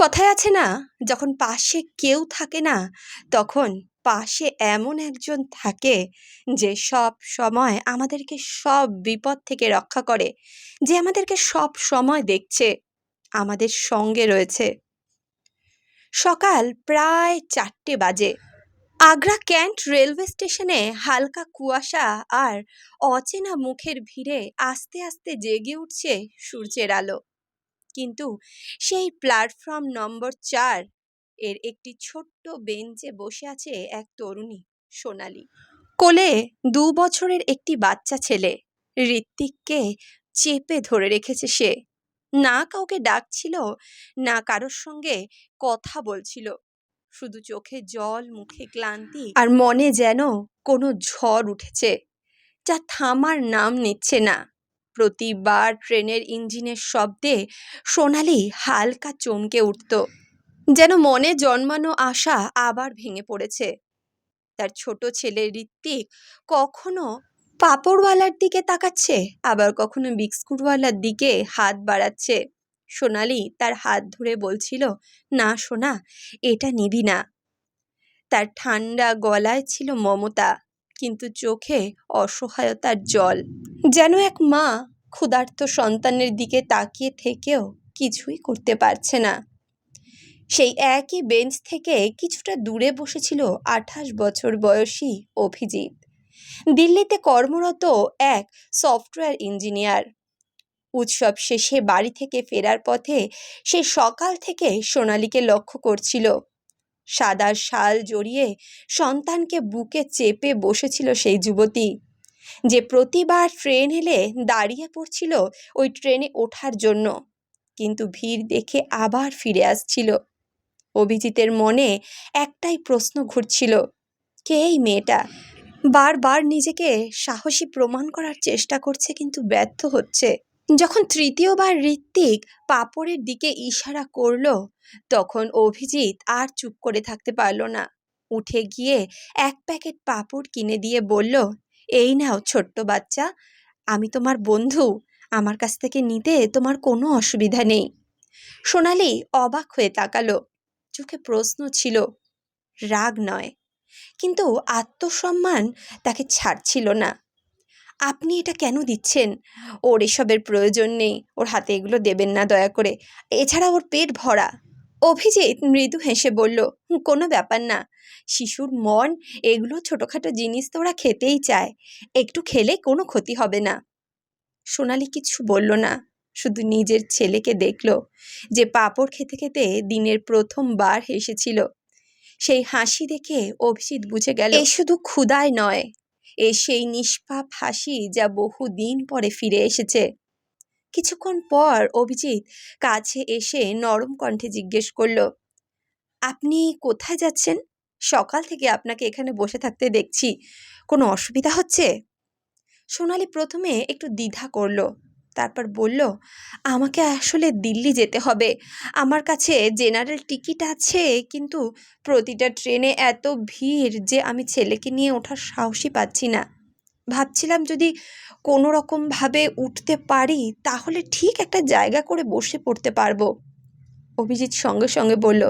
কথায় আছে না, যখন পাশে কেউ থাকে না, তখন পাশে এমন একজন থাকে যে সব সময় আমাদেরকে সব বিপদ থেকে রক্ষা করে, যে আমাদেরকে সব সময় দেখছে, আমাদের সঙ্গে রয়েছে। সকাল প্রায় চারটে বাজে। আগ্রা ক্যান্ট রেলওয়ে স্টেশনে হালকা কুয়াশা আর অচেনা মুখের ভিড়ে আস্তে আস্তে জেগে উঠছে সূর্যের আলো। কিন্তু সেই প্ল্যাটফর্ম নম্বর চার এর একটি ছোট্ট বেঞ্চে বসে আছে এক তরুণী, সোনালি। কোলে দু বছরের একটি বাচ্চা ছেলে। ঋত্বিককে চেপে ধরে রেখেছে সে। না কাউকে ডাকছিল, না কারোর সঙ্গে কথা বলছিল। শুধু চোখে জল, মুখে ক্লান্তি আর মনে যেন কোনো ঝড় উঠেছে, যা থামার নাম নিচ্ছে না। প্রতিবার ট্রেনের ইঞ্জিনের শব্দে সোনালি হালকা চমকে উঠত, যেন মনে জন্মানো আশা আবার ভেঙে পড়েছে। তার ছোট ছেলে ঋত্বিক কখনো পাঁপড়ওয়ালার দিকে তাকাচ্ছে, আবার কখনো বিস্কুটওয়ালার দিকে হাত বাড়াচ্ছে। সোনালি তার হাত ধরে বলছিল, না সোনা, এটা নিবি না। তার ঠান্ডা গলায় ছিল মমতা। কিন্তু চোখে অসহায়তার জল। যেন এক মা ক্ষুধার্ত সন্তানের দিকে তাকিয়ে থেকেও কিছুই করতে পারছে না। সেই একই বেঞ্চ থেকে কিছুটা দূরে বসেছিল আঠাশ বছর বয়সী অভিজিৎ। দিল্লিতে কর্মরত এক সফটওয়্যার ইঞ্জিনিয়ার। উৎসব শেষে বাড়ি থেকে ফেরার পথে সে সকাল থেকে সোনালীকে লক্ষ্য করছিল। সাদা শাল জড়িয়ে সন্তানকে বুকে চেপে বসেছিল সেই যুবতী। যে প্রতিবার ট্রেন এলে দাঁড়িয়ে পড়ছিল ওই ট্রেনে ওঠার জন্য, কিন্তু ভিড় দেখে আবার ফিরে আসছিল। অভিজিতের মনে একটাই প্রশ্ন ঘুরছিল, কে এই মেয়েটা? বারবার নিজেকে সাহসী প্রমাণ করার চেষ্টা করছে কিন্তু ব্যর্থ হচ্ছে। যখন তৃতীয়বার ঋত্বিক পাপড়ের দিকে ইশারা করল, তখন অভিজিৎ আর চুপ করে থাকতে পারল না। উঠে গিয়ে এক প্যাকেট পাপড় কিনে দিয়ে বলল, এই নাও ছোট্ট বাচ্চা, আমি তোমার বন্ধু, আমার কাছ থেকে নিতে তোমার কোনো অসুবিধা নেই। সোনালি অবাক হয়ে তাকালো। চোখে প্রশ্ন ছিল, রাগ নয়। কিন্তু আত্মসম্মান তাকে ছাড়ছিল না। আপনি এটা কেন দিচ্ছেন? ওর এসবের প্রয়োজন নেই। ওর হাতে এগুলো দেবেন না দয়া করে। এছাড়া ওর পেট ভরা। অভিজিৎ মৃদু হেসে বলল কোনো ব্যাপার না। শিশুর মন, এগুলো ছোটোখাটো জিনিস তো ওরা খেতেই চায়। একটু খেলে কোনো ক্ষতি হবে না। সোনালি কিছু বলল না। শুধু নিজের ছেলেকে দেখল, যে পাঁপড় খেতে খেতে দিনের প্রথমবার হেসেছিল। সেই হাসি দেখে অভিজিৎ বুঝে গেল, এ শুধু ক্ষুদায় নয়। এ সেই নিষ্পাপ হাসি যা বহু দিন পরে ফিরে এসেছে। কিছুক্ষণ পর অভিজিৎ কাছে এসে নরম কণ্ঠে জিজ্ঞেস করল, আপনি কোথায় যাচ্ছেন? সকাল থেকে আপনাকে এখানে বসে থাকতে দেখছি। কোনো অসুবিধা হচ্ছে? সোনালি প্রথমে একটু দ্বিধা করল। তারপর বলল, আমাকে আসলে দিল্লি যেতে হবে। আমার কাছে জেনারেল টিকিট আছে, কিন্তু প্রতিটা ট্রেনে এত ভিড় যে আমি ছেলেকে নিয়ে ওঠার সাহসই পাচ্ছি না। ভাবছিলাম যদি কোনো রকমভাবে উঠতে পারি, তাহলে ঠিক একটা জায়গা করে বসে পড়তে পারব। অভিজিৎ সঙ্গে সঙ্গে বলল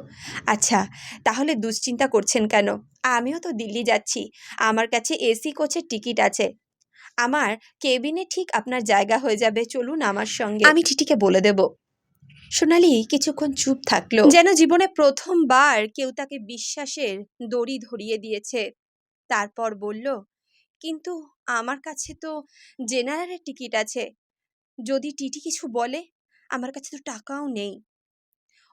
আচ্ছা তাহলে দুশ্চিন্তা করছেন কেন? আমিও তো দিল্লি যাচ্ছি। আমার কাছে এসি কোচের টিকিট আছে। আমার কেবিনে ঠিক আপনার জায়গা হয়ে যাবে চলুন আমার সঙ্গে। আমি টিটিকে বলে দেব। সোনালি কিছুক্ষণ চুপ থাকল। যেন জীবনে প্রথমবার কেউ তাকে বিশ্বাসের দড়ি ধরিয়ে দিয়েছে। তারপর বলল কিন্তু আমার কাছে তো জেনারেলের টিকিট আছে। যদি টিটি কিছু বলে আমার কাছে তো টাকাও নেই।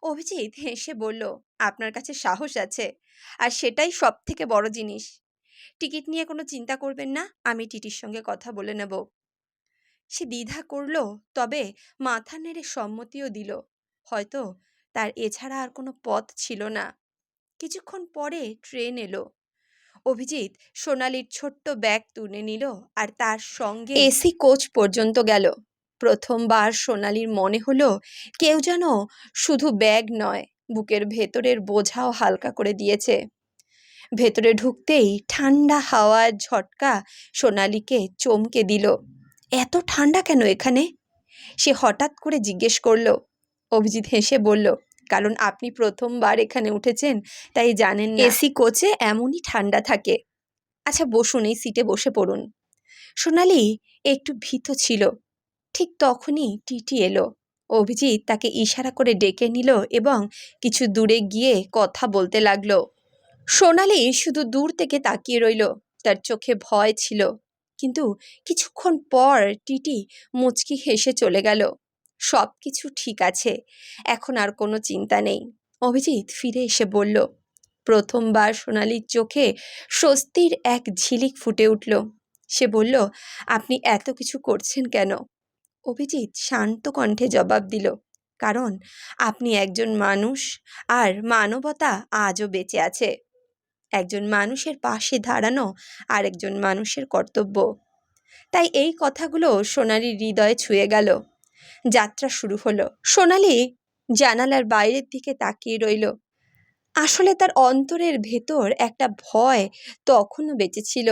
অভিজিৎ হেসে বলল আপনার কাছে সাহস আছে আর সেটাই সব থেকে বড় জিনিস। টিকিট নিয়ে কোনো চিন্তা করবেন না, আমি টিটির সঙ্গে কথা বলে নেব। সে দ্বিধা করল, তবে মাথা নেড়ে সম্মতিও দিল। হয়তো তার এছাড়া আর কোনো পথ ছিল না। কিছুক্ষণ পরে ট্রেন এলো। অভিজিৎ সোনালির ছোট্ট ব্যাগ তুলে নিল আর তার সঙ্গে এসি কোচ পর্যন্ত গেল। প্রথমবার সোনালির মনে হলো কেউ যেন শুধু ব্যাগ নয়, বুকের ভেতরের বোঝাও হালকা করে দিয়েছে। ভেতরে ঢুকতেই ঠান্ডা হাওয়ার ঝটকা সোনালিকে চমকে দিল। এত ঠান্ডা কেন এখানে? সে হঠাৎ করে জিজ্ঞেস করল। অভিজিৎ হেসে বলল, কারণ আপনি প্রথমবার এখানে উঠেছেন, তাই জানেন এসি কোচে এমনই ঠান্ডা থাকে। আচ্ছা বসুন, এই সিটে বসে পড়ুন। সোনালি একটু ভীত ছিল। ঠিক তখনই টিটি এলো। অভিজিৎ তাকে ইশারা করে ডেকে নিল এবং কিছু দূরে গিয়ে কথা বলতে লাগল। সোনালি শুধু দূর থেকে তাকিয়ে রইল। তার চোখে ভয় ছিল। কিন্তু কিছুক্ষণ পর টিটি মুচকি হেসে চলে গেল। সব কিছু ঠিক আছে। এখন আর কোনো চিন্তা নেই। অভিজিৎ ফিরে এসে বলল, প্রথমবার সোনালির চোখে স্বস্তির এক ঝিলিক ফুটে উঠল। সে বলল, আপনি এত কিছু করছেন কেন? অভিজিৎ শান্ত কণ্ঠে জবাব দিল, কারণ আপনি একজন মানুষ, আর মানবতা আজও বেঁচে আছে। একজন মানুষের পাশে দাঁড়ানো আর একজন মানুষের কর্তব্য। তাই এই কথাগুলো সোনালির হৃদয়ে ছুঁয়ে গেল। যাত্রা শুরু হলো। সোনালি জানালার বাইরের দিকে তাকিয়ে রইল। আসলে তার অন্তরের ভেতর একটা ভয় তখনও বেঁচেছিল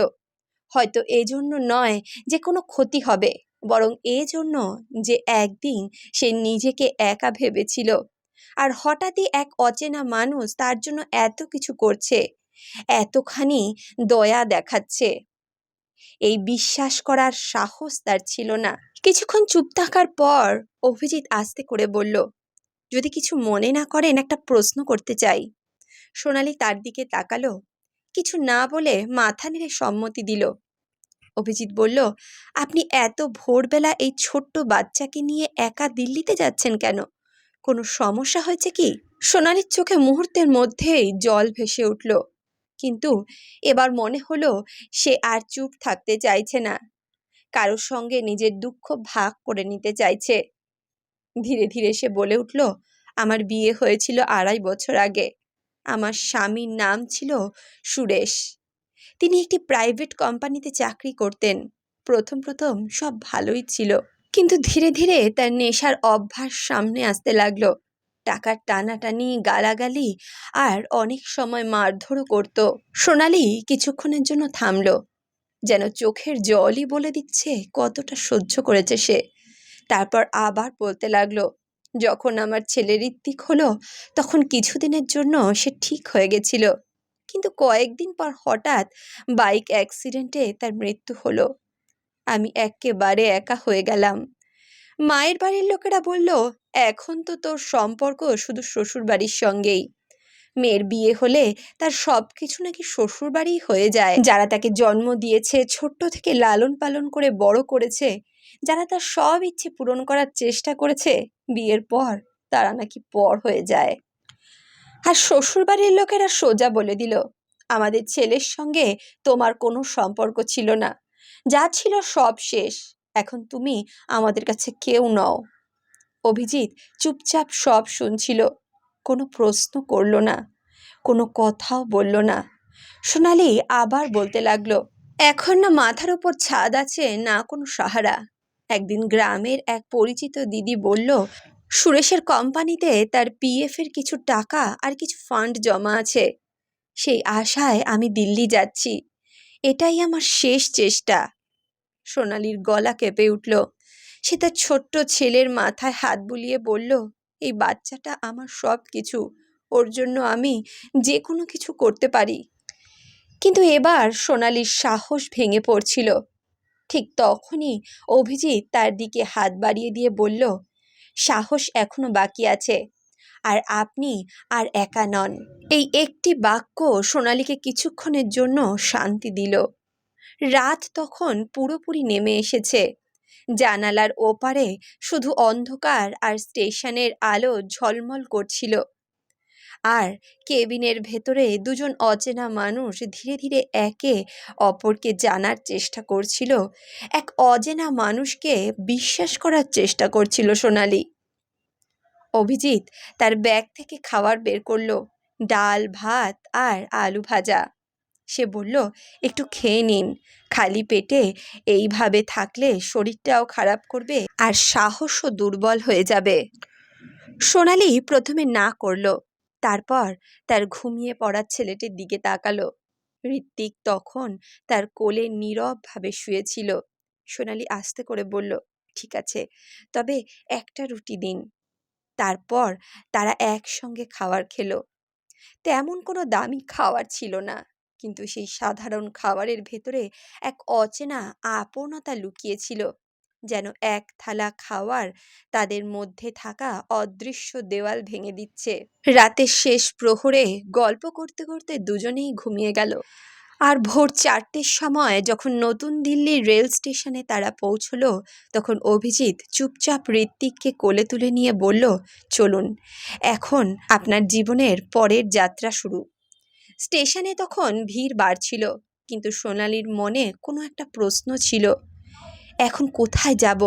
হয়তো এজন্য নয় যে কোনো ক্ষতি হবে, বরং এজন্য যে একদিন সে নিজেকে একা ভেবেছিল। আর হঠাৎই এক অচেনা মানুষ তার জন্য এত কিছু করছে। এতখানি দয়া দেখাচ্ছে। এই বিশ্বাস করার সাহস তার ছিল না। কিছুক্ষণ চুপ থাকার পর অভিজিৎ আস্তে করে বলল, যদি কিছু মনে না করেন, একটা প্রশ্ন করতে চাই। সোনালি তার দিকে তাকালো, কিছু না বলে মাথা নেড়ে সম্মতি দিল। অভিজিৎ বলল, আপনি এত ভোরবেলা এই ছোট্ট বাচ্চাকে নিয়ে একা দিল্লিতে যাচ্ছেন কেন? কোনো সমস্যা হয়েছে কি? সোনালির চোখে মুহূর্তের মধ্যেই জল ভেসে উঠল। কিন্তু এবার মনে হলো সে আর চুপ থাকতে চাইছে না। কারোর সঙ্গে নিজের দুঃখ ভাগ করে নিতে চাইছে। ধীরে ধীরে সে বলে উঠল, আমার বিয়ে হয়েছিল আড়াই বছর আগে। আমার স্বামীর নাম ছিল সুরেশ। তিনি একটি প্রাইভেট কোম্পানিতে চাকরি করতেন। প্রথম প্রথম সব ভালোই ছিল। কিন্তু ধীরে ধীরে তার নেশার অভ্যাস সামনে আসতে লাগল। টাকার টানাটানি, গালাগালি আর অনেক সময় মারধরও করত। সোনালি কিছুক্ষণের জন্য থামলো, যেন চোখের জলই বলে দিচ্ছে কতটা সহ্য করেছে সে। তারপর আবার বলতে লাগল, যখন আমার ছেলে ঋত্বিক হলো, তখন কিছুদিনের জন্য সে ঠিক হয়ে গেছিল। কিন্তু কয়েকদিন পর হঠাৎ বাইক অ্যাক্সিডেন্টে তার মৃত্যু হলো। আমি একেবারে একা হয়ে গেলাম। মায়ের বাড়ির লোকেরা বলল, এখন তো তোর সম্পর্ক শুধু শ্বশুর বাড়ির সঙ্গেই। মেয়ের বিয়ে হলে তার সব কিছু নাকি শ্বশুর বাড়িই হয়ে যায়। যারা তাকে জন্ম দিয়েছে, ছোট্ট থেকে লালন পালন করে বড় করেছে, যারা তার সব ইচ্ছে পূরণ করার চেষ্টা করেছে, বিয়ের পর তারা নাকি পর হয়ে যায়। আর শ্বশুরবাড়ির লোকেরা সোজা বলে দিল, আমাদের ছেলের সঙ্গে তোমার কোনো সম্পর্ক ছিল না। যা ছিল সব শেষ। এখন তুমি আমাদের কাছে কেউ নও। অভিজিৎ চুপচাপ সব শুনছিল। কোনো প্রশ্ন করল না, কোনো কথাও বলল না। সোনালি আবার বলতে লাগল, এখন না মাথার ওপর ছাদ আছে, না কোনো সাহারা। একদিন গ্রামের এক পরিচিত দিদি বলল, সুরেশের কোম্পানিতে তার পিএফের কিছু টাকা আর কিছু ফান্ড জমা আছে। সেই আশায় আমি দিল্লি যাচ্ছি। এটাই আমার শেষ চেষ্টা। সোনালির গলা কেঁপে উঠল। সে তার ছোট্ট ছেলের মাথায় হাত বুলিয়ে বলল, এই বাচ্চাটা আমার সব কিছু ওর জন্য আমি যে কোনো কিছু করতে পারি। কিন্তু এবার সোনালির সাহস ভেঙে পড়ছিল। ঠিক তখনই অভিজিৎ তার দিকে হাত বাড়িয়ে দিয়ে বলল, সাহস এখনও বাকি আছে। আর আপনি আর একা নন। এই একটি বাক্য সোনালিকে কিছুক্ষণের জন্য শান্তি দিল। রাত তখন পুরোপুরি নেমে এসেছে। জানালার ওপারে শুধু অন্ধকার আর স্টেশনের আলো ঝলমল করছিল। আর কেবিনের ভেতরে দুজন অচেনা মানুষ ধীরে ধীরে একে অপরকে জানার চেষ্টা করছিল। এক অজেনা মানুষকে বিশ্বাস করার চেষ্টা করছিল সোনালি। অভিজিৎ তার ব্যাগ থেকে খাবার বের করল। ডাল, ভাত আর আলু ভাজা। সে বলল, একটু খেয়ে নিন। খালি পেটে এইভাবে থাকলে শরীরটাও খারাপ করবে আর সাহসও দুর্বল হয়ে যাবে। সোনালি প্রথমে না করল, তারপর তার ঘুমিয়ে পড়ার ছেলেটির দিকে তাকালো। ঋত্বিক তখন তার কোলে নীরবভাবে শুয়েছিল। সোনালি আস্তে করে বলল, ঠিক আছে, তবে একটা রুটি দিন। তারপর তারা একসঙ্গে খাবার খেলো। তেমন কোনো দামি খাওয়ার ছিল না। কিন্তু সেই সাধারণ খাবারের ভেতরে এক অচেনা আপনতা লুকিয়েছিল, যেন এক থালা খাওয়ার তাদের মধ্যে থাকা অদৃশ্য দেওয়াল ভেঙে দিচ্ছে। রাতের শেষ প্রহরে গল্প করতে করতে দুজনেই ঘুমিয়ে গেল। আর ভোর চারটের সময় যখন নতুন দিল্লির রেল স্টেশনে তারা পৌঁছলো, তখন অভিজিৎ চুপচাপ ঋত্বিককে কোলে তুলে নিয়ে বলল, চলুন, এখন আপনার জীবনের পরের যাত্রা শুরু। স্টেশনে তখন ভিড় বাড়ছিল, কিন্তু সোনালির মনে কোনো একটা প্রশ্ন ছিল। এখন কোথায় যাব?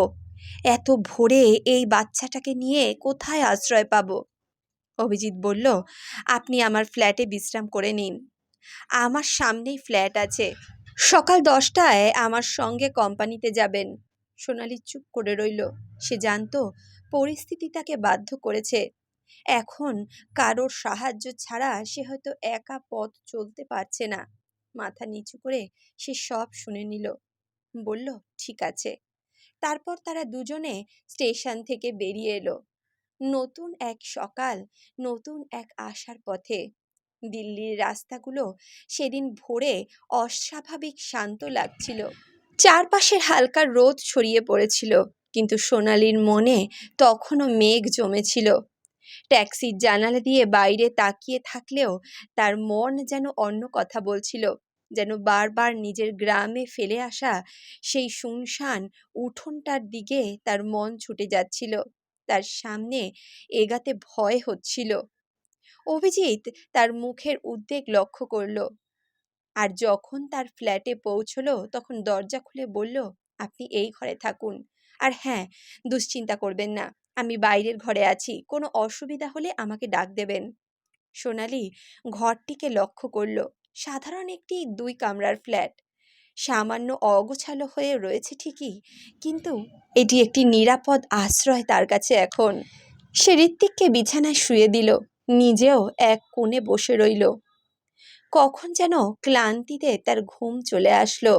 এত ভোরে এই বাচ্চাটাকে নিয়ে কোথায় আশ্রয় পাব? অভিজিৎ বলল, আপনি আমার ফ্ল্যাটে বিশ্রাম করে নিন। আমার সামনেই ফ্ল্যাট আছে। সকাল দশটায় আমার সঙ্গে কোম্পানিতে যাবেন। সোনালি চুপ করে রইল। সে জানতো পরিস্থিতি তাকে বাধ্য করেছে। এখন কারোর সাহায্য ছাড়া সে হয়তো একা পথ চলতে পারছে না। মাথা নিচু করে সে সব শুনে নিল। বলল, ঠিক আছে। তারপর তারা দুজনে স্টেশন থেকে বেরিয়ে এলো। নতুন এক সকাল, নতুন এক আসার পথে। দিল্লির রাস্তাগুলো সেদিন ভোরে অস্বাভাবিক শান্ত লাগছিল। চারপাশের হালকা রোদ ছড়িয়ে পড়েছিল, কিন্তু সোনালির মনে তখনও মেঘ জমেছিল। ট্যাক্সির জানালা দিয়ে বাইরে তাকিয়ে থাকলেও তার মন যেন অন্য কথা বলছিল, যেন বারবার নিজের গ্রামে ফেলে আসা সেই শুনশান উঠোনটার দিকে তার মন ছুটে যাচ্ছিল, তার সামনে এগাতে ভয় হচ্ছিল। অভিজিৎ তার মুখের উদ্বেগ লক্ষ্য করল, আর যখন তার ফ্ল্যাটে পৌঁছলো তখন দরজা খুলে বলল, আপনি এই ঘরে থাকুন। আর হ্যাঁ দুশ্চিন্তা করবেন না। আমি বাইরের ঘরে আছি, কোনো অসুবিধা হলে আমাকে ডাক দেবেন। সোনালি ঘরটিকে লক্ষ্য করল, সাধারণ একটি দুই কামরার ফ্ল্যাট। সামান্য অগোছালো হয়ে রয়েছে ঠিকই, কিন্তু এটি একটি নিরাপদ আশ্রয় তার কাছে এখন। সে ঋত্বিককে বিছানায় শুয়ে দিল, নিজেও এক কোণে বসে রইল। কখন যেন ক্লান্তিতে তার ঘুম চলে আসলো।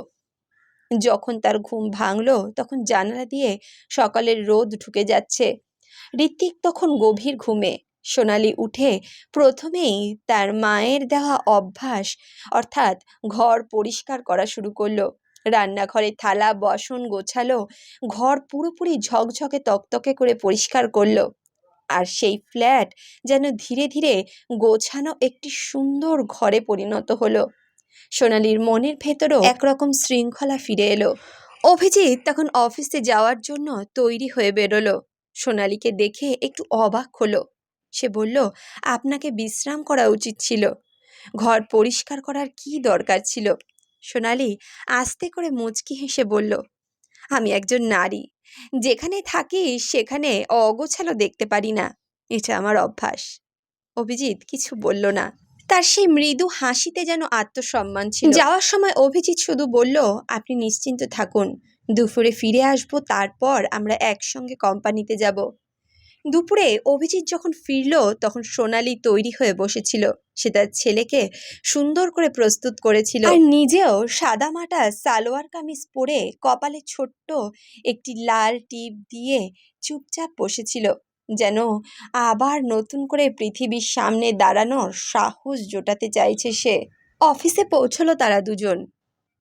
যখন তার ঘুম ভাঙলো, তখন জানালা দিয়ে সকালের রোদ ঢুকে যাচ্ছে। ঋত্বিক তখন গভীর ঘুমে। সোনালি উঠে প্রথমেই তার মায়ের দেওয়া অভ্যাস, অর্থাৎ ঘর পরিষ্কার করা শুরু করল। রান্নাঘরে থালা, বসন গোছালো, ঘর পুরোপুরি ঝকঝকে তকতকে করে পরিষ্কার করল। আর সেই ফ্ল্যাট যেন ধীরে ধীরে গোছানো একটি সুন্দর ঘরে পরিণত হলো। সোনালির মনের ভেতরও একরকম শৃঙ্খলা ফিরে এলো। অভিজিৎ তখন অফিসে যাওয়ার জন্য তৈরি হয়ে বেরোলো। সোনালিকে দেখে একটু অবাক হলো। সে বলল, আপনাকে বিশ্রাম করা উচিত ছিল। ঘর পরিষ্কার করার কি দরকার ছিল? সোনালি আস্তে করে মুচকি হেসে বলল, আমি একজন নারী। যেখানে থাকি সেখানে অগোছালো দেখতে পারি না। এটা আমার অভ্যাস। অভিজিৎ কিছু বলল না। তার সেই মৃদু হাসিতে যেন আত্মসম্মান ছিল। যাওয়ার সময় অভিজিৎ শুধু বলল, আপনি নিশ্চিন্ত থাকুন। দুপুরে ফিরে আসব তারপর আমরা একসঙ্গে কোম্পানিতে যাব। দুপুরে অভিজিৎ যখন ফিরল তখন সোনালি তৈরি হয়ে বসেছিল। সে তার ছেলেকে সুন্দর করে প্রস্তুত করেছিল। আর নিজেও সাদামাটা সালোয়ার কামিজ পরে কপালে ছোট্ট একটি লাল টিপ দিয়ে চুপচাপ বসেছিল যেন আবার নতুন করে পৃথিবীর সামনে দাঁড়ানোর সাহস জোটাতে চাইছে সে। অফিসে পৌঁছলো তারা দুজন।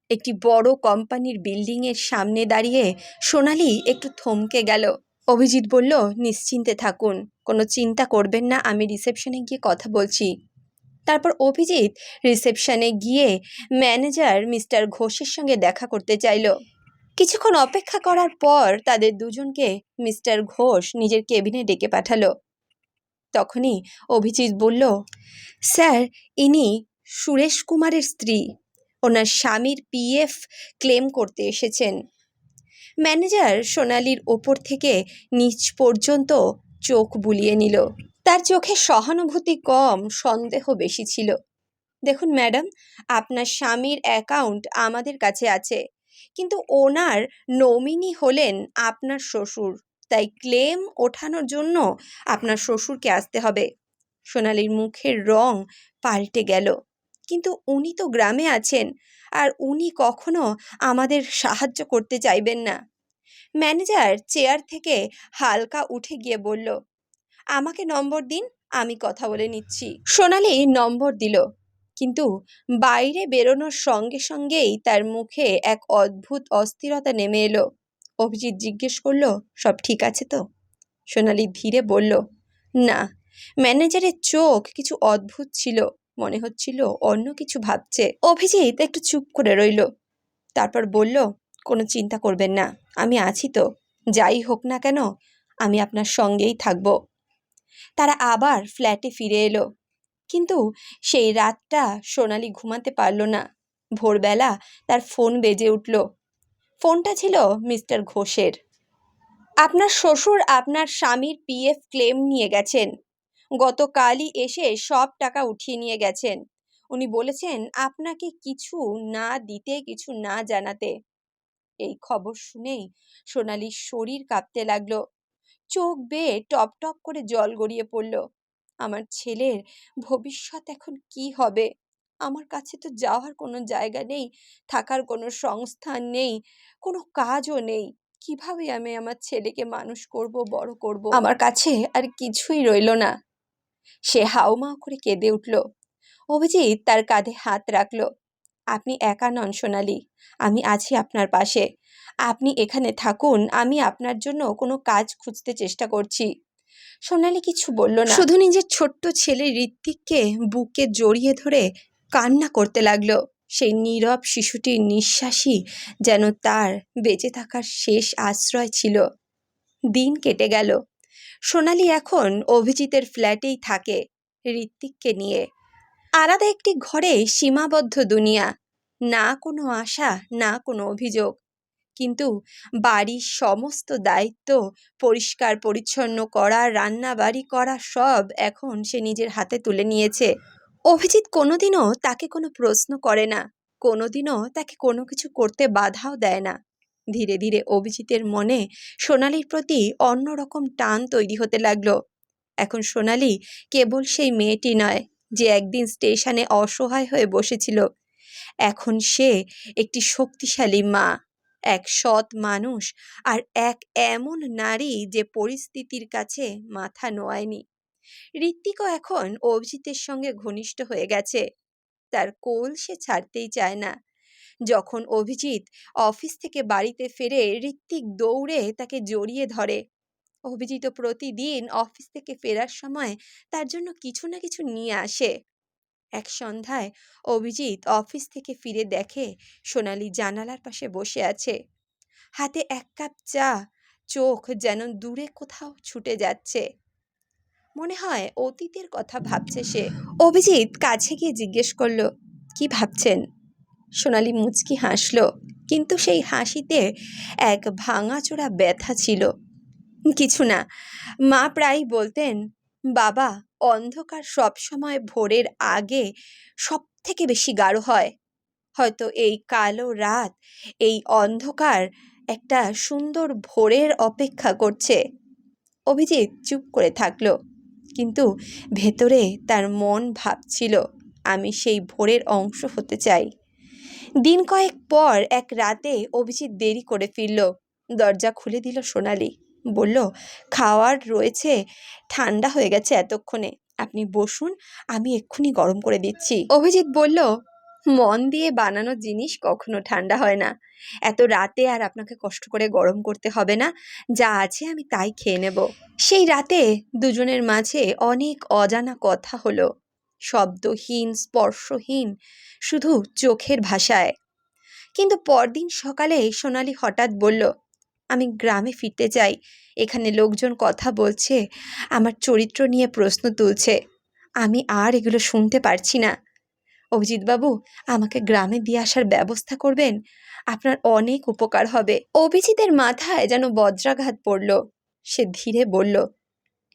একটি বড় কোম্পানির বিল্ডিংয়ের সামনে দাঁড়িয়ে সোনালি একটু থমকে গেল। অভিজিৎ বলল, নিশ্চিন্তে থাকুন, কোনো চিন্তা করবেন না, আমি রিসেপশনে গিয়ে কথা বলছি। তারপর অভিজিৎ রিসেপশনে গিয়ে ম্যানেজার মিস্টার ঘোষের সঙ্গে দেখা করতে চাইল। কিছুক্ষণ অপেক্ষা করার পর তাদের দুজনকে মিস্টার ঘোষ নিজের কেবিনে ডেকে পাঠালো। তখনই অভিজিৎ বলল, স্যার, ইনি সুরেশ কুমারের স্ত্রী। ওনার স্বামীর পিএফ ক্লেম করতে এসেছেন। ম্যানেজার সোনালির ওপর থেকে নিচ পর্যন্ত চোখ বুলিয়ে নিল। তার চোখে সহানুভূতি কম, সন্দেহ বেশি ছিল। দেখুন ম্যাডাম, আপনার স্বামীর অ্যাকাউন্ট আমাদের কাছে আছে, কিন্তু ওনার নমিনি হলেন আপনার শ্বশুর, তাই ক্লেম ওঠানোর জন্য আপনার শ্বশুরকে আসতে হবে। সোনালির মুখের রং পাল্টে গেল। কিন্তু উনি তো গ্রামে আছেন। আর উনি কখনো আমাদের সাহায্য করতে চাইবেন না। ম্যানেজার চেয়ার থেকে হালকা উঠে গিয়ে বলল, আমাকে নম্বর দিন, আমি কথা বলে নিচ্ছি। সোনালি নম্বর দিল, কিন্তু বাইরে বেরোনোর সঙ্গে সঙ্গেই তার মুখে এক অদ্ভুত অস্থিরতা নেমে এলো। অভিজিৎ জিজ্ঞেস করল, সব ঠিক আছে তো? সোনালি ধীরে বলল, না। ম্যানেজারের চোখ কিছু অদ্ভুত ছিল। মনে হচ্ছিল অন্য কিছু ভাবছে। অভিজিৎ একটু চুপ করে রইল। তারপর বলল, কোনো চিন্তা করবেন না, আমি আছি তো। যাই হোক না কেন, আমি আপনার সঙ্গেই থাকব। তারা আবার ফ্ল্যাটে ফিরে এলো। কিন্তু সেই রাতটা সোনালি ঘুমাতে পারল না। ভোরবেলা তার ফোন বেজে উঠল। ফোনটা ছিল মিস্টার ঘোষের। আপনার শ্বশুর আপনার স্বামীর পিএফ ক্লেম নিয়ে গেছেন। গতকালই এসে সব টাকা উঠিয়ে নিয়ে গেছেন। উনি বলেছেন, আপনাকে কিছু না দিতে, কিছু না জানাতে। এই খবর শুনেই সোনালির শরীর কাঁপতে লাগল। চোখ বেয়ে টপ টপ করে জল গড়িয়ে পড়ল। আমার ছেলের ভবিষ্যৎ এখন কি হবে? আমার কাছে তো যাওয়ার কোনো জায়গা নেই, থাকার কোনো সংস্থান নেই, কোনো কাজও নেই। কীভাবে আমি আমার ছেলেকে মানুষ করব, বড় করব? আমার কাছে আর কিছুই রইল না। সে হাউমাউ করে কেঁদে উঠল। অভিজিৎ তার কাঁধে হাত রাখল। আপনি একা নন, সোনালি। আমি আছি আপনার পাশে। আপনি এখানে থাকুন, আমি আপনার জন্য কোনো কাজ খুঁজতে চেষ্টা করছি। সোনালি কিছু বলল না। শুধু নিজের ছোট্ট ছেলে ঋত্বিককে বুকে জড়িয়ে ধরে কান্না করতে লাগল। সেই নীরব শিশুটির নিঃশ্বাসই যেন তার বেঁচে থাকার শেষ আশ্রয় ছিল। দিন কেটে গেল। সোনালি এখন অভিজিতের ফ্ল্যাটেই থাকে ঋত্বিককে নিয়ে। আলাদা একটি ঘরে সীমাবদ্ধ দুনিয়া, না কোনো আশা, না কোনো অভিযোগ। কিন্তু বাড়ির সমস্ত দায়িত্ব পরিষ্কার পরিচ্ছন্ন করা রান্না বাড়ি করা সব এখন সে নিজের হাতে তুলে নিয়েছে। অভিজিৎ কোনোদিনও তাকে কোনো প্রশ্ন করে না, কোনোদিনও তাকে কোনো কিছু করতে বাধাও দেয় না। ধীরে ধীরে অভিজিতের মনে সোনালির প্রতি অন্যরকম টান তৈরি হতে লাগল। এখন সোনালি কেবল সেই মেয়েটি নয়, যে একদিন স্টেশনে অসহায় হয়ে বসেছিল। এখন সে একটি শক্তিশালী মা, এক সৎ মানুষ আর এক এমন নারী যে পরিস্থিতির কাছে মাথা নোয়ায়নি। ঋত্বিকও এখন অভিজিতের সঙ্গে ঘনিষ্ঠ হয়ে গেছে। তার কোল সে ছাড়তেই চায় না। যখন অভিজিৎ অফিস থেকে বাড়িতে ফেরে ঋত্বিক দৌড়ে তাকে জড়িয়ে ধরে। অভিজিৎ প্রতিদিন অফিস থেকে ফেরার সময় তার জন্য কিছু না কিছু নিয়ে আসে। এক সন্ধ্যায় অভিজিৎ অফিস থেকে ফিরে দেখে সোনালি জানালার পাশে বসে আছে। হাতে এক কাপ চা, চোখ যেন দূরে কোথাও ছুটে যাচ্ছে। মনে হয় অতীতের কথা ভাবছে সে। অভিজিৎ কাছে গিয়ে জিজ্ঞেস করল, কি ভাবছেন? সোনালি মুচকি হাসলো, কিন্তু সেই হাসিতে এক ভাঙাচোরা ব্যথা ছিল। কিছু না, মা প্রায় বলতেন, বাবা, অন্ধকার সবসময় ভোরের আগে সব থেকে বেশি গাঢ় হয়। হয়তো এই কালো রাত, এই অন্ধকার একটা সুন্দর ভোরের অপেক্ষা করছে। অভিজিৎ চুপ করে থাকল, কিন্তু ভেতরে তার মন ভাবছিল, আমি সেই ভোরের অংশ হতে চাই। দিন কয়েক পর এক রাতে অভিজিৎ দেরি করে ফিরল। দরজা খুলে দিল সোনালি। বলল, খাওয়ার রয়েছে, ঠান্ডা হয়ে গেছে এতক্ষণে। আপনি বসুন, আমি এক্ষুনি গরম করে দিচ্ছি। অভিজিৎ বলল, মন দিয়ে বানানো জিনিস কখনো ঠান্ডা হয় না। এত রাতে আর আপনাকে কষ্ট করে গরম করতে হবে না। যা আছে আমি তাই খেয়ে নেব। সেই রাতে দুজনের মাঝে অনেক অজানা কথা হলো। শব্দহীন, স্পর্শহীন, শুধু চোখের ভাষায়। কিন্তু পরদিন সকালে সোনালি হঠাৎ বলল, আমি গ্রামে ফিরতে চাই। এখানে লোকজন কথা বলছে, আমার চরিত্র নিয়ে প্রশ্ন তুলছে। আমি আর এগুলো শুনতে পারছি না। অভিজিৎবাবু, আমাকে গ্রামে দিয়ে আসার ব্যবস্থা করবেন? আপনার অনেক উপকার হবে। অভিজিতের মাথায় যেন বজ্রাঘাত পড়ল। সে ধীরে বলল,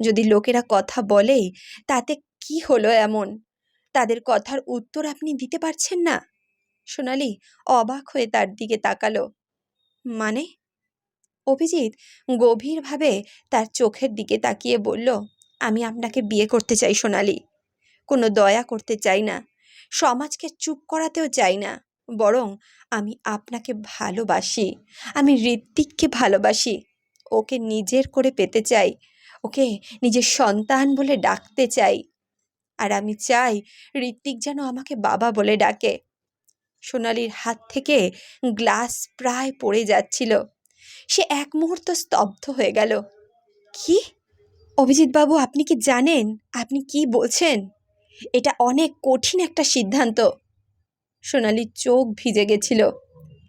যদি লোকেরা কথা বলেই, তাতে কি হলো এমন? তাদের কথার উত্তর আপনি দিতে পারছেন না। সোনালি অবাক হয়ে তার দিকে তাকালো। মানে? অভিজিৎ গভীরভাবে তার চোখের দিকে তাকিয়ে বলল, আমি আপনাকে বিয়ে করতে চাই, সোনালি। কোনো দয়া করতে চাই না। সমাজকে চুপ করাতেও চাই না। বরং আমি আপনাকে ভালোবাসি। আমি ঋত্বিককে ভালোবাসি। ওকে নিজের করে পেতে চাই। ওকে নিজের সন্তান বলে ডাকতে চাই। আর আমি চাই ঋত্বিক যেন আমাকে বাবা বলে ডাকে। সোনালির হাত থেকে গ্লাস প্রায় পড়ে যাচ্ছিল। সে এক মুহূর্ত স্তব্ধ হয়ে গেল। কি? অভিজিৎ বাবু আপনি কি জানেন? আপনি কি বলছেন? এটা অনেক কঠিন একটা সিদ্ধান্ত। সোনালির চোখ ভিজে গেছিল।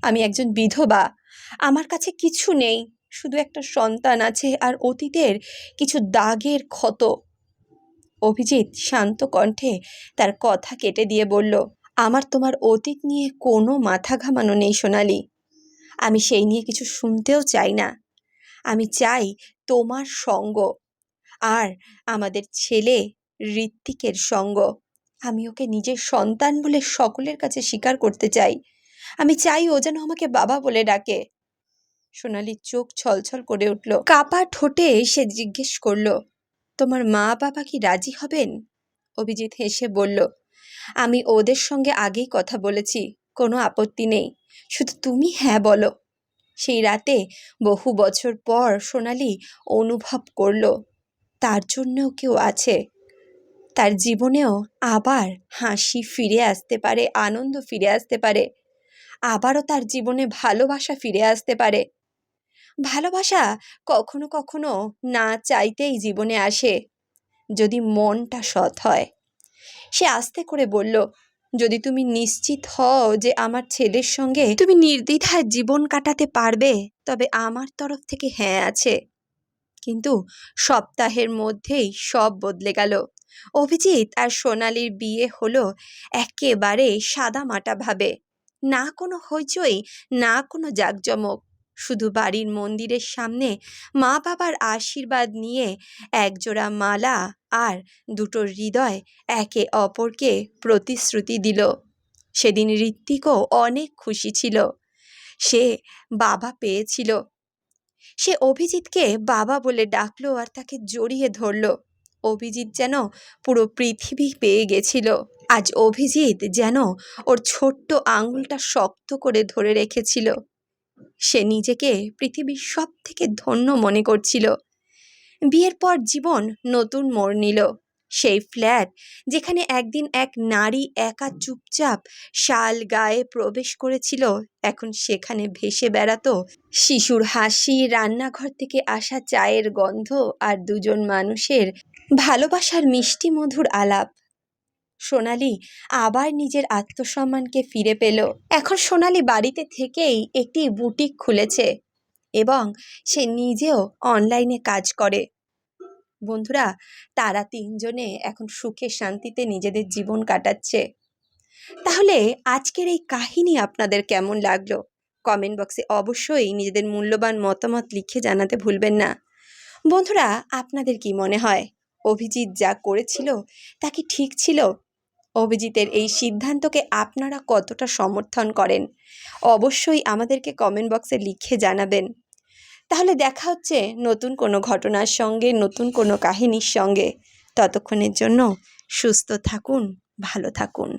আমি একজন বিধবা। আমার কাছে কিছু নেই। শুধু একটা সন্তান আছে আর অতীতের কিছু দাগের ক্ষত। অভিজিৎ শান্ত কণ্ঠে তার কথা কেটে দিয়ে বলল, আমার তোমার অতীত নিয়ে কোনো মাথা ঘামানো নেই, সোনালি। আমি সেই নিয়ে কিছু শুনতেও চাই না। আমি চাই তোমার সঙ্গ আর আমাদের ছেলে ঋত্বিকের সঙ্গ। আমি ওকে নিজের সন্তান বলে সকলের কাছে স্বীকার করতে চাই। আমি চাই ও যেন আমাকে বাবা বলে ডাকে। সোনালির চোখ ছলছল করে উঠল। কাপা ঠোঁটে সে জিজ্ঞেস করল তোমার মা বাবা কি রাজি হবেন? অভিজিৎ হেসে বলল, আমি ওদের সঙ্গে আগেই কথা বলেছি, কোনো আপত্তি নেই। শুধু তুমি হ্যাঁ বলো। সেই রাতে বহু বছর পর সোনালি অনুভব করল, তার জন্যও কেউ আছে। তার জীবনেও আবার হাসি ফিরে আসতে পারে, আনন্দ ফিরে আসতে পারে। আবারও তার জীবনে ভালোবাসা ফিরে আসতে পারে। ভালোবাসা কখনো কখনো না চাইতেই জীবনে আসে। যদি মনটা সৎ হয়। সে আস্তে করে বলল, যদি তুমি নিশ্চিত হও যে আমার ছেলের সঙ্গে তুমি নির্দ্বিধায় জীবন কাটাতে পারবে, তবে আমার তরফ থেকে হ্যাঁ আছে। কিন্তু সপ্তাহের মধ্যেই সব বদলে গেল। অভিজিৎ আর সোনালির বিয়ে হলো একেবারে সাদামাটা ভাবে। না কোনো হইচই, না কোনো জাঁকজমক। শুধু বাড়ির মন্দিরের সামনে মা বাবার আশীর্বাদ নিয়ে একজোড়া মালা আর দুটো হৃদয় একে অপরকে প্রতিশ্রুতি দিল। সেদিন ঋত্বিকও অনেক খুশি ছিল। সে বাবা পেয়েছিল। সে অভিজিৎকে বাবা বলে ডাকলো আর তাকে জড়িয়ে ধরলো। অভিজিৎ যেন পুরো পৃথিবী পেয়ে গেছিল। আজ অভিজিৎ যেন ওর ছোট্ট আঙুলটা শক্ত করে ধরে রেখেছিল। সে নিজেকে পৃথিবীর সব থেকে ধন্য মনে করছিল। বিয়ের পর জীবন নতুন মোড় নিল। সেই ফ্ল্যাট যেখানে একদিন এক নারী একা চুপচাপ শাল গায়ে প্রবেশ করেছিল, এখন সেখানে ভেসে বেড়াতো। শিশুর হাসি, রান্নাঘর থেকে আসা চায়ের গন্ধ আর দুজন মানুষের ভালোবাসার মিষ্টি মধুর আলাপ। সোনালি আবার নিজের আত্মসম্মানকে ফিরে পেল। এখন সোনালি বাড়িতে থেকেই একটি বুটিক খুলেছে এবং সে নিজেও অনলাইনে কাজ করে। বন্ধুরা, তারা তিনজনে এখন সুখে শান্তিতে নিজেদের জীবন কাটাচ্ছে। তাহলে আজকের এই কাহিনী আপনাদের কেমন লাগল? কমেন্ট বক্সে অবশ্যই নিজেদের মূল্যবান মতামত লিখে জানাতে ভুলবেন না। বন্ধুরা, আপনাদের কি মনে হয়? অভিজিৎ যা করেছিল, তা কি ঠিক ছিল? অভিজিতের এই সিদ্ধান্তকে আপনারা কতটা সমর্থন করেন? অবশ্যই আমাদেরকে কমেন্ট বক্সে লিখে জানাবেন। তাহলে দেখা হচ্ছে নতুন কোনো ঘটনার সঙ্গে, নতুন কোনো কাহিনীর সঙ্গে। ততক্ষণের জন্য সুস্থ থাকুন, ভালো থাকুন।